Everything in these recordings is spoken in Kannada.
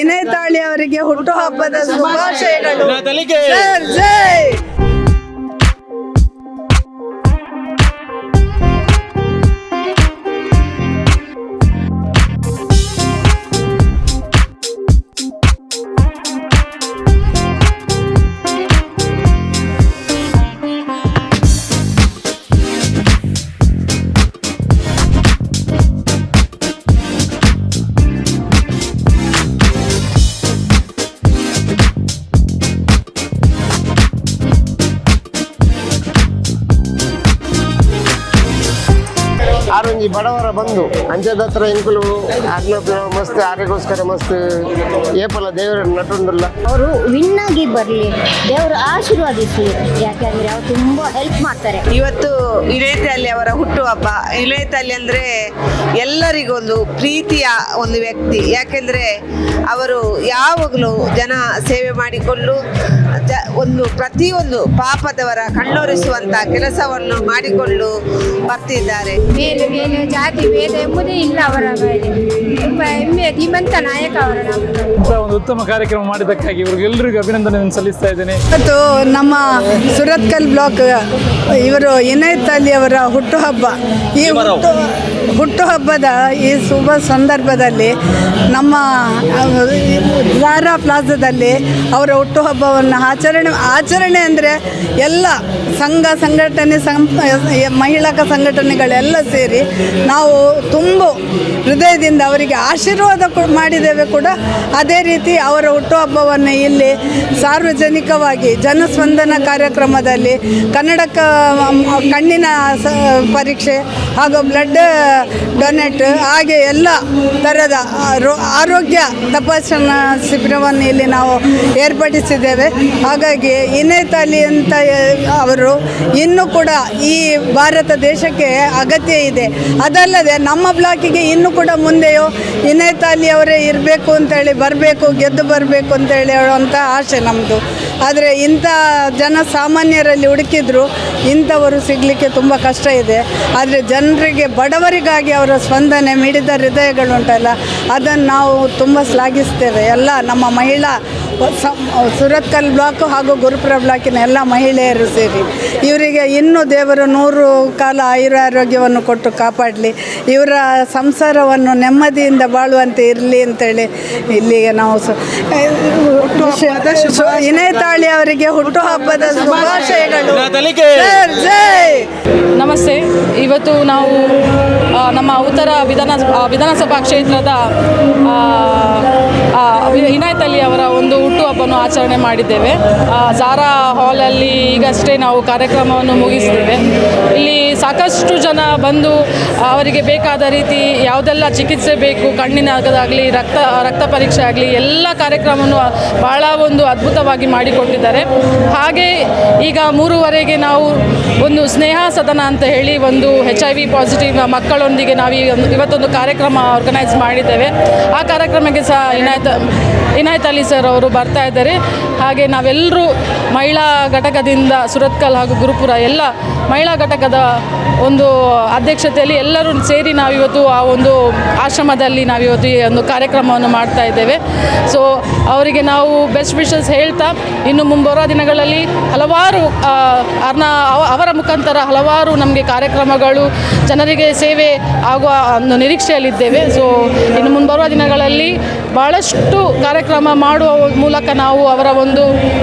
ಇನೇತಾಳಿ ಅವರಿಗೆ ಹುಟ್ಟುಹಬ್ಬದ ಶುಭಾಶಯಗಳು. ಬಡವರ ಬಂದು ಅಂಚದ ಹತ್ರ ಇಂಕುಲು ಮಸ್ತ್ ಆರೆಗೋಸ್ಕರ ಮಸ್ತ್ ಏಪಲ ದೇವರ ನಟೊಂದಲ್ಲ ಅವರು ವಿನ್ ಆಗಿ ಬರಲಿ. ದೇವರು ಆಶೀರ್ವಾದಿಸಲಿ. ಯಾಕೆಂದ್ರೆ ಅವ್ರು ತುಂಬಾ ಹೆಲ್ಪ್ ಮಾಡ್ತಾರೆ. ಇವತ್ತು ಇಳೇತಲ್ಲಿ ಅವರ ಹುಟ್ಟುಹಬ್ಬ. ಇಳೇತಲ್ಲಿ ಅಂದ್ರೆ ಎಲ್ಲರಿಗೊಂದು ಪ್ರೀತಿಯ ಒಂದು ವ್ಯಕ್ತಿ. ಯಾಕೆಂದ್ರೆ ಅವರು ಯಾವಾಗಲೂ ಜನ ಸೇವೆ ಮಾಡಿಕೊಂಡು ಜ ಒಂದು ಪ್ರತಿಯೊಂದು ಪಾಪದವರ ಕಣ್ಣೊರೆಸುವಂಥ ಕೆಲಸವನ್ನು ಮಾಡಿಕೊಂಡು ಬರ್ತಿದ್ದಾರೆ. ಬೇರೆ ಬೇರೆ ಜಾತಿ ಭೇದ ಎಂಬುದೇ ಇಲ್ಲ ಅವರ ಮೇಲೆ. ತುಂಬ ಹೆಮ್ಮೆಯ ಧೀಮಂತ ನಾಯಕ ಅವರ ಒಂದು ಉತ್ತಮ ಕಾರ್ಯಕ್ರಮ ಮಾಡಿದ್ದಕ್ಕಾಗಿ ಇವ್ರಿಗೆಲ್ಲರಿಗೂ ಅಭಿನಂದನೆ ಸಲ್ಲಿಸ್ತಾ ಇದ್ದೇನೆ. ಮತ್ತು ನಮ್ಮ ಸುರತ್ಕಲ್ ಬ್ಲಾಕ್ ಇವರು ಇನೈತ್ ಅಲಿ ಅವರ ಹುಟ್ಟುಹಬ್ಬ. ಈ ಹುಟ್ಟು ಹುಟ್ಟುಹಬ್ಬದ ಈ ಶುಭ ಸಂದರ್ಭದಲ್ಲಿ ನಮ್ಮ ಜಾರಾ ಪ್ಲಾಜಾದಲ್ಲಿ ಅವರ ಹುಟ್ಟುಹಬ್ಬವನ್ನು ಆಚರಣೆ ಆಚರಣೆ ಅಂದರೆ ಎಲ್ಲ ಸಂಘ ಸಂಘಟನೆ ಸಂ ಮಹಿಳಾ ಸಂಘಟನೆಗಳೆಲ್ಲ ಸೇರಿ ನಾವು ತುಂಬ ಹೃದಯದಿಂದ ಅವರಿಗೆ ಆಶೀರ್ವಾದ ಮಾಡಿದ್ದೇವೆ ಕೂಡ. ಅದೇ ರೀತಿ ಅವರ ಹುಟ್ಟುಹಬ್ಬವನ್ನು ಇಲ್ಲಿ ಸಾರ್ವಜನಿಕವಾಗಿ ಜನಸ್ಪಂದನ ಕಾರ್ಯಕ್ರಮದಲ್ಲಿ ಕನ್ನಡಕ ಕಣ್ಣಿನ ಪರೀಕ್ಷೆ ಹಾಗೂ ಬ್ಲಡ್ ಡೊನೇಟ್ ಹಾಗೆ ಎಲ್ಲ ಥರದ ಆರೋ- ಆರೋಗ್ಯ ತಪಾಸಣಾ ಶಿಬಿರವನ್ನು ಇಲ್ಲಿ ನಾವು ಏರ್ಪಡಿಸಿದ್ದೇವೆ. ಹಾಗಾಗಿ ಇನೇತಾಲಿ ಅಂತ ಅವರು ಇನ್ನೂ ಕೂಡ ಈ ಭಾರತ ದೇಶಕ್ಕೆ ಅಗತ್ಯ ಇದೆ. ಅದಲ್ಲದೆ ನಮ್ಮ ಬ್ಲಾಕಿಗೆ ಇನ್ನೂ ಕೂಡ ಮುಂದೆಯೋ ಇನೇತಾಲಿ ಅವರೇ ಇರಬೇಕು ಅಂತೇಳಿ ಬರಬೇಕು, ಗೆದ್ದು ಬರಬೇಕು ಅಂತೇಳಿ ಹೇಳುವಂಥ ಆಸೆ ನಮ್ಮದು ಆದರೆ ಇಂಥ ಜನ ಸಾಮಾನ್ಯರಲ್ಲಿ ಹುಡುಕಿದ್ರು ಇಂಥವರು ಸಿಗಲಿಕ್ಕೆ ತುಂಬ ಕಷ್ಟ ಇದೆ. ಆದರೆ ಜನರಿಗೆ ಬಡವರಿಗಾಗಿ ಅವರ ಸ್ಪಂದನೆ ಮಿಡಿದ ಹೃದಯಗಳು ಉಂಟಲ್ಲ ಅದನ್ನು ನಾವು ತುಂಬ ಶ್ಲಾಘಿಸ್ತೇವೆ. ಎಲ್ಲ ನಮ್ಮ ಮಹಿಳಾ ಸುರತ್ಕಲ್ ಬ್ಲಾಕ್ ಹಾಗೂ ಗುರುಪುರ ಬ್ಲಾಕಿನ ಎಲ್ಲ ಮಹಿಳೆಯರು ಸೇರಿ. ಇವರಿಗೆ ಇನ್ನೂ ದೇವರು ನೂರು ಕಾಲ ಆಯುರಾರೋಗ್ಯವನ್ನು ಕೊಟ್ಟು ಕಾಪಾಡಲಿ. ಇವರ ಸಂಸಾರವನ್ನು ನೆಮ್ಮದಿಯಿಂದ ಬಾಳುವಂತೆ ಇರಲಿ ಅಂತೇಳಿ ಇಲ್ಲಿಗೆ ನಾವು ಇನೇತಾಳಿ ಅವರಿಗೆ ಹುಟ್ಟುಹಬ್ಬದ ಶುಭಾಶಯಗಳು. ತಲಿಗೆ ಜೈ, ಜೈ. ನಮಸ್ತೆ. ಇವತ್ತು ನಾವು ನಮ್ಮ ವಿಧಾನ ವಿಧಾನಸಭಾ ಕ್ಷೇತ್ರದ ಇನಾಯತ್ ಅಲಿ ಅವರ ಒಂದು ಹುಟ್ಟುಹಬ್ಬವನ್ನು ಆಚರಣೆ ಮಾಡಿದ್ದೇವೆ. ಝಾರಾ ಹಾಲಲ್ಲಿ ಈಗಷ್ಟೇ ನಾವು ಕಾರ್ಯಕ್ರಮವನ್ನು ಮುಗಿಸಿದ್ದೇವೆ ಇಲ್ಲಿ ಸಾಕಷ್ಟು ಜನ ಬಂದು ಅವರಿಗೆ ಬೇಕಾದ ರೀತಿ ಯಾವುದೆಲ್ಲ ಚಿಕಿತ್ಸೆ ಬೇಕು, ಕಣ್ಣಿನಾಗದಾಗಲಿ, ರಕ್ತ ರಕ್ತ ಪರೀಕ್ಷೆ ಆಗಲಿ, ಎಲ್ಲ ಕಾರ್ಯಕ್ರಮವನ್ನು ಭಾಳ ಒಂದು ಅದ್ಭುತವಾಗಿ ಮಾಡಿಕೊಟ್ಟಿದ್ದಾರೆ. ಹಾಗೆ ಈಗ ಮೂರುವರೆಗೆ ನಾವು ಒಂದು ಸ್ನೇಹ ಸದನ ಅಂತ ಹೇಳಿ ಒಂದು ಹೆಚ್ ಐ ವಿ ಪಾಸಿಟಿವ್ ಮಕ್ಕಳೊಂದಿಗೆ ನಾವು ಈ ಒಂದು, ಇವತ್ತೊಂದು ಕಾರ್ಯಕ್ರಮ ಆರ್ಗನೈಸ್ ಮಾಡಿದ್ದೇವೆ. ಆ ಕಾರ್ಯಕ್ರಮಕ್ಕೆ ಸಹ ಇನಾಯತ್ ಇನಾಯತ್ ಅಲಿ ಸರ್ ಅವರು ಬರ್ತಾ ಇದ್ದಾರೆ. ಹಾಗೆ ನಾವೆಲ್ಲರೂ ಮಹಿಳಾ ಘಟಕದಿಂದ ಸುರತ್ಕಲ್ ಹಾಗೂ ಗುರುಪುರ ಎಲ್ಲ ಮಹಿಳಾ ಘಟಕದ ಒಂದು ಅಧ್ಯಕ್ಷತೆಯಲ್ಲಿ ಎಲ್ಲರೂ ಸೇರಿ ನಾವಿವತ್ತು ಆ ಒಂದು ಆಶ್ರಮದಲ್ಲಿ ನಾವಿವತ್ತು ಈ ಒಂದು ಕಾರ್ಯಕ್ರಮವನ್ನು ಮಾಡ್ತಾ ಇದ್ದೇವೆ. ಸೊ ಅವರಿಗೆ ನಾವು ಬೆಸ್ಟ್ ವಿಷಸ್ ಹೇಳ್ತಾ, ಇನ್ನು ಮುಂಬರುವ ದಿನಗಳಲ್ಲಿ ಹಲವಾರು ಅರ್ನ, ಅವ- ಅವರ ಮುಖಾಂತರ ಹಲವಾರು ನಮಗೆ ಕಾರ್ಯಕ್ರಮಗಳು, ಜನರಿಗೆ ಸೇವೆ ಆಗುವ ಒಂದು ನಿರೀಕ್ಷೆಯಲ್ಲಿದ್ದೇವೆ. ಸೊ ಇನ್ನು ಮುಂಬರುವ ದಿನಗಳಲ್ಲಿ ಭಾಳಷ್ಟು ಕಾರ್ಯಕ್ರಮ ಮಾಡುವ ಮೂಲಕ ನಾವು ಅವರ ಒಂದು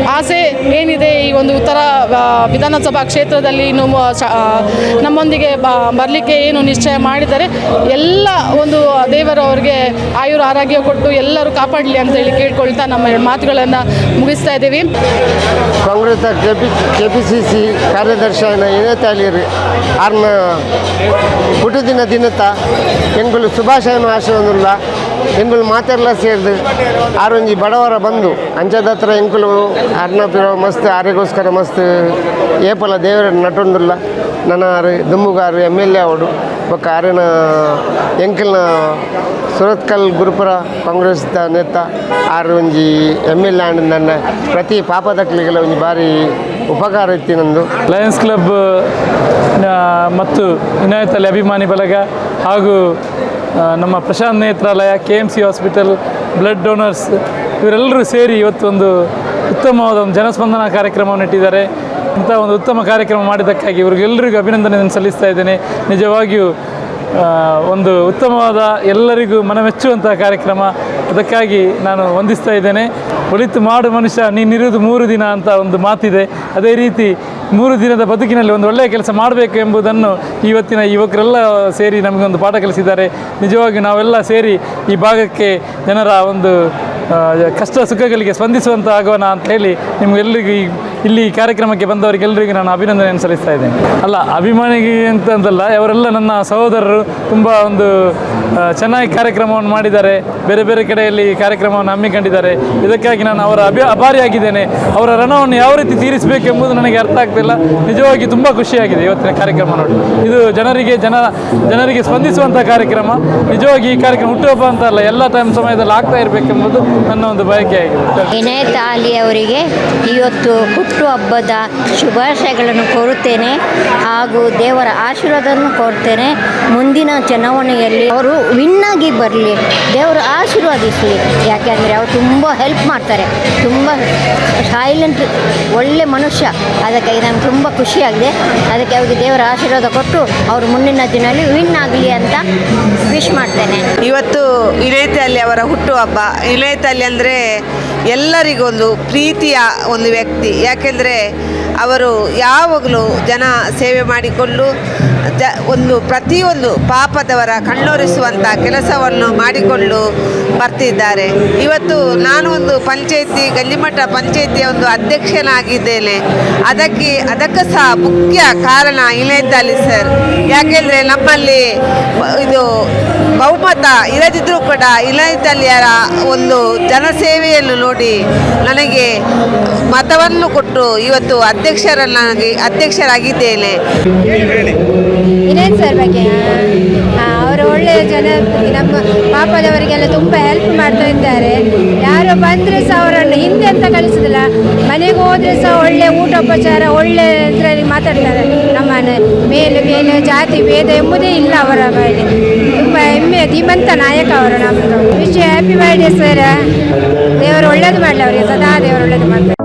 ಆಸೆ ಏನಿದೆ ಒಂದು ಉತ್ತರ ವಿಧಾನಸಭಾ ಕ್ಷೇತ್ರದಲ್ಲಿ ಇನ್ನು ನಮ್ಮೊಂದಿಗೆ ಬರಲಿಕ್ಕೆ ಏನು ನಿಶ್ಚಯ ಮಾಡಿದ್ದಾರೆ ಎಲ್ಲ ಒಂದು ದೇವರು ಅವರಿಗೆ ಆಯುರ ಆರೋಗ್ಯ ಕೊಟ್ಟು ಎಲ್ಲರೂ ಕಾಪಾಡಲಿ ಅಂತೇಳಿ ಕೇಳ್ಕೊಳ್ತಾ ನಮ್ಮ ಮಾತುಗಳನ್ನು ಮುಗಿಸ್ತಾ ಇದ್ದೀವಿ. Congress K P P C C ಕಾರ್ಯದರ್ಶಿ ಆಯ್ನ ಇನೇತಾಲಿಯರು ಆರ್ನ ಹುಟ್ಟುದಿನ ದಿನತ್ತ ಎಂಗುಲು ಶುಭಾಶಯನ ಆಶಯವನ್ನುಲ್ಲ ಎಂಗುಲು ಮಾತೆಲ್ಲ ಸೇರ್ದು. ಆರೊಂಜಿ ಬಡವರ ಬಂದು ಅಂಚದ ಹತ್ರ ಎಂಕುಲು ಅರ್ನಪಿರ ಮಸ್ತ್ ಆರೆಗೋಸ್ಕರ ಮಸ್ತ್, ಏಪಲ ದೇವರ ನಟೊಂದುಲ್ಲ. ನನ್ನ ದುಮ್ಮುಗಾರು ಎಂ ಎಲ್ ಎ ಅವಡು ಬೊಕ್ಕ ಆರಿನ ಎಂಕಲ್ನ ಸುರತ್ಕಲ್ ಗುರುಪುರ ಕಾಂಗ್ರೆಸ್ ನೇತ ಆರು ಒಂಜಿ ಎಂ ಎಲ್ ಎ ನನ್ನ ಪ್ರತಿ ಪಾಪದಕ್ಲಿಗೆಲ್ಲ ಒಂಜಿ ಬಾರಿ ಉಪಕಾರ ಇತ್ತು ನಂದು. ಲಯನ್ಸ್ ಕ್ಲಬ್ ಮತ್ತು ಇನಾಯತಲ್ಲಿ ಅಭಿಮಾನಿ ಬಳಗ ಹಾಗೂ ನಮ್ಮ Prashanth Netralaya K M C hospital blood donors ಇವರೆಲ್ಲರೂ ಸೇರಿ ಇವತ್ತು ಒಂದು ಉತ್ತಮವಾದ ಒಂದು ಜನಸ್ಪಂದನ ಕಾರ್ಯಕ್ರಮವನ್ನು ಇಟ್ಟಿದ್ದಾರೆ. ಇಂಥ ಒಂದು ಉತ್ತಮ ಕಾರ್ಯಕ್ರಮ ಮಾಡಿದ್ದಕ್ಕಾಗಿ ಇವ್ರಿಗೆಲ್ಲರಿಗೂ ಅಭಿನಂದನೆಯನ್ನು ಸಲ್ಲಿಸ್ತಾ ಇದ್ದೇನೆ. ನಿಜವಾಗಿಯೂ ಒಂದು ಉತ್ತಮವಾದ ಎಲ್ಲರಿಗೂ ಮನಮೆಚ್ಚುವಂತಹ ಕಾರ್ಯಕ್ರಮ. ಅದಕ್ಕಾಗಿ ನಾನು ವಂದಿಸ್ತಾ ಇದ್ದೇನೆ. ಒಳಿತು ಮಾಡು ಮನುಷ್ಯ, ನೀನಿರುವುದು ಮೂರು ದಿನ ಅಂತ ಒಂದು ಮಾತಿದೆ. ಅದೇ ರೀತಿ ಮೂರು ದಿನದ ಬದುಕಿನಲ್ಲಿ ಒಂದು ಒಳ್ಳೆಯ ಕೆಲಸ ಮಾಡಬೇಕು ಎಂಬುದನ್ನು ಇವತ್ತಿನ ಯುವಕರೆಲ್ಲ ಸೇರಿ ನಮಗೊಂದು ಪಾಠ ಕಲಿಸಿದ್ದಾರೆ. ನಿಜವಾಗಿ ನಾವೆಲ್ಲ ಸೇರಿ ಈ ಭಾಗಕ್ಕೆ ಜನರ ಒಂದು ಕಷ್ಟ ಸುಖಗಳಿಗೆ ಸ್ಪಂದಿಸುವಂತ ಆಗೋಣ ಅಂತ ಹೇಳಿ ನಿಮ್ಗೆಲ್ಲರಿಗೂ ಇಲ್ಲಿ ಕಾರ್ಯಕ್ರಮಕ್ಕೆ ಬಂದವರಿಗೆಲ್ಲರಿಗೂ ನಾನು ಅಭಿನಂದನೆಯನ್ನು ಸಲ್ಲಿಸ್ತಾ ಇದ್ದೇನೆ. ಅಲ್ಲ, ಅಭಿಮಾನಿಗೆ ಅಂತ ಅಂತಲ್ಲ ಅವರೆಲ್ಲ ನನ್ನ ಸಹೋದರರು ತುಂಬ ಒಂದು ಚೆನ್ನಾಗಿ ಕಾರ್ಯಕ್ರಮವನ್ನು ಮಾಡಿದ್ದಾರೆ. ಬೇರೆ ಬೇರೆ ಕಡೆಯಲ್ಲಿ ಕಾರ್ಯಕ್ರಮವನ್ನು ಹಮ್ಮಿಕೊಂಡಿದ್ದಾರೆ. ಇದಕ್ಕಾಗಿ ನಾನು ಅವರ ಅಭಿ ಅಭಾರಿಯಾಗಿದ್ದೇನೆ. ಅವರ ಋಣವನ್ನು ಯಾವ ರೀತಿ ತೀರಿಸಬೇಕೆಂಬುದು ನನಗೆ ಅರ್ಥ ಆಗ್ತಿಲ್ಲ. ನಿಜವಾಗಿ ತುಂಬ ಖುಷಿಯಾಗಿದೆ ಇವತ್ತಿನ ಕಾರ್ಯಕ್ರಮ ನೋಡಿ. ಇದು ಜನರಿಗೆ, ಜನ, ಜನರಿಗೆ ಸ್ಪಂದಿಸುವಂಥ ಕಾರ್ಯಕ್ರಮ. ನಿಜವಾಗಿ ಈ ಕಾರ್ಯಕ್ರಮ ಹುಟ್ಟುಹಬ್ಬ ಅಂತ ಅಲ್ಲ, ಎಲ್ಲ ಟೈಮ್ ಸಮಯದಲ್ಲಿ ಆಗ್ತಾ ಇರಬೇಕೆಂಬುದು ನನ್ನ ಒಂದು ಬಯಕೆ ಆಗಿದೆ. ಅಲಿ ಅವರಿಗೆ ಇವತ್ತು ಹುಟ್ಟುಹಬ್ಬದ ಶುಭಾಶಯಗಳನ್ನು ಕೋರುತ್ತೇನೆ ಹಾಗೂ ದೇವರ ಆಶೀರ್ವಾದವನ್ನು ಕೋರ್ತೇನೆ ಮುಂದಿನ ಚುನಾವಣೆಯಲ್ಲಿ ಅವರು ವಿನ್ ಆಗಿ ಬರಲಿ. ದೇವರು ಆಶೀರ್ವಾದಿಸಲಿ ಯಾಕೆಂದರೆ ಅವರು ತುಂಬ ಹೆಲ್ಪ್ ಮಾಡ್ತಾರೆ. ತುಂಬ ಸೈಲೆಂಟ್ ಒಳ್ಳೆ ಮನುಷ್ಯ. ಅದಕ್ಕೆ ನಮ್ಗೆ ತುಂಬ ಖುಷಿಯಾಗಿದೆ. ಅದಕ್ಕೆ ಅವರಿಗೆ ದೇವರ ಆಶೀರ್ವಾದ ಕೊಟ್ಟು ಅವರು ಮುಂದಿನ ದಿನದಲ್ಲಿ ವಿನ್ ಆಗಲಿ ಅಂತ ವಿಶ್ ಮಾಡ್ತೇನೆ. ಇವತ್ತು ಇಳೇತಲ್ಲಿ ಅವರ ಹುಟ್ಟುಹಬ್ಬ ಇಳೇತಿ ಅಲ್ಲಿ ಅಂದರೆ ಎಲ್ಲರಿಗೊಂದು ಪ್ರೀತಿಯ ಒಂದು ವ್ಯಕ್ತಿ. ಯಾಕೆಂದರೆ ಅವರು ಯಾವಾಗಲೂ ಜನ ಸೇವೆ ಮಾಡಿಕೊಂಡು ಜ ಒಂದು ಪ್ರತಿಯೊಂದು ಪಾಪದವರ ಕಣ್ಣೊರೆಸುವಂಥ ಕೆಲಸವನ್ನು ಮಾಡಿಕೊಂಡು ಬರ್ತಿದ್ದಾರೆ. ಇವತ್ತು ನಾನು ಒಂದು ಪಂಚಾಯತಿ, ಗಲ್ಲಿಮಠ ಪಂಚಾಯತಿಯ ಒಂದು ಅಧ್ಯಕ್ಷನಾಗಿದ್ದೇನೆ. ಅದಕ್ಕೆ ಅದಕ್ಕೆ ಸಹ ಮುಖ್ಯ ಕಾರಣ ಇಳೇತಾಲಿ ಸರ್. ಯಾಕೆಂದರೆ ನಮ್ಮಲ್ಲಿ ಇದು ಬಹುಮತ ಇರದಿದ್ದರೂ ಕೂಡ ಇಲ್ಲದಿದ್ದಲ್ಲಿಯರ ಒಂದು ಜನಸೇವೆಯನ್ನು ನೋಡಿ ನನಗೆ ಮತವನ್ನು ಕೊಟ್ಟು ಇವತ್ತು ಅಧ್ಯಕ್ಷರನ್ನಾಗಿ ಅಧ್ಯಕ್ಷರಾಗಿದ್ದೇನೆ. ಇನ್ನೇನು ಸರ್ ಬಗ್ಗೆ ಅವರು ಒಳ್ಳೆಯ ಜನ, ನಮ್ಮ ಪಾಪದವರಿಗೆಲ್ಲ ತುಂಬ ಹೆಲ್ಪ್ ಮಾಡ್ತಾ ಇದ್ದಾರೆ. ಯಾರು ಬಂದರೆ ಸಹ ಅವರನ್ನು ಹಿಂದೆ ಅಂತ ಕಳಿಸೋದಿಲ್ಲ. ಮನೆಗೆ ಹೋದರೆ ಸಹ ಒಳ್ಳೆ ಊಟೋಪಚಾರ ಒಳ್ಳೆ ಇದರಲ್ಲಿ ಮಾತಾಡ್ತಾರೆ. ನಮ್ಮನ್ನು ಮೇಲೆ ಮೇಲೆ ಜಾತಿ, ಭೇದ ಎಂಬುದೇ ಇಲ್ಲ ಅವರ ಮೇಲೆ. ಧೀಮಂತ ನಾಯಕ ಅವರು ನಮ್ಮದು ವಿಶ್ ಹ್ಯಾಪಿ ಬರ್ಡೇ ಸರ್. ದೇವರು ಒಳ್ಳೇದು ಮಾಡಲಿ ಅವರಿಗೆ. ಸದಾ ದೇವರು ಒಳ್ಳೇದು ಮಾಡ್ತಾರೆ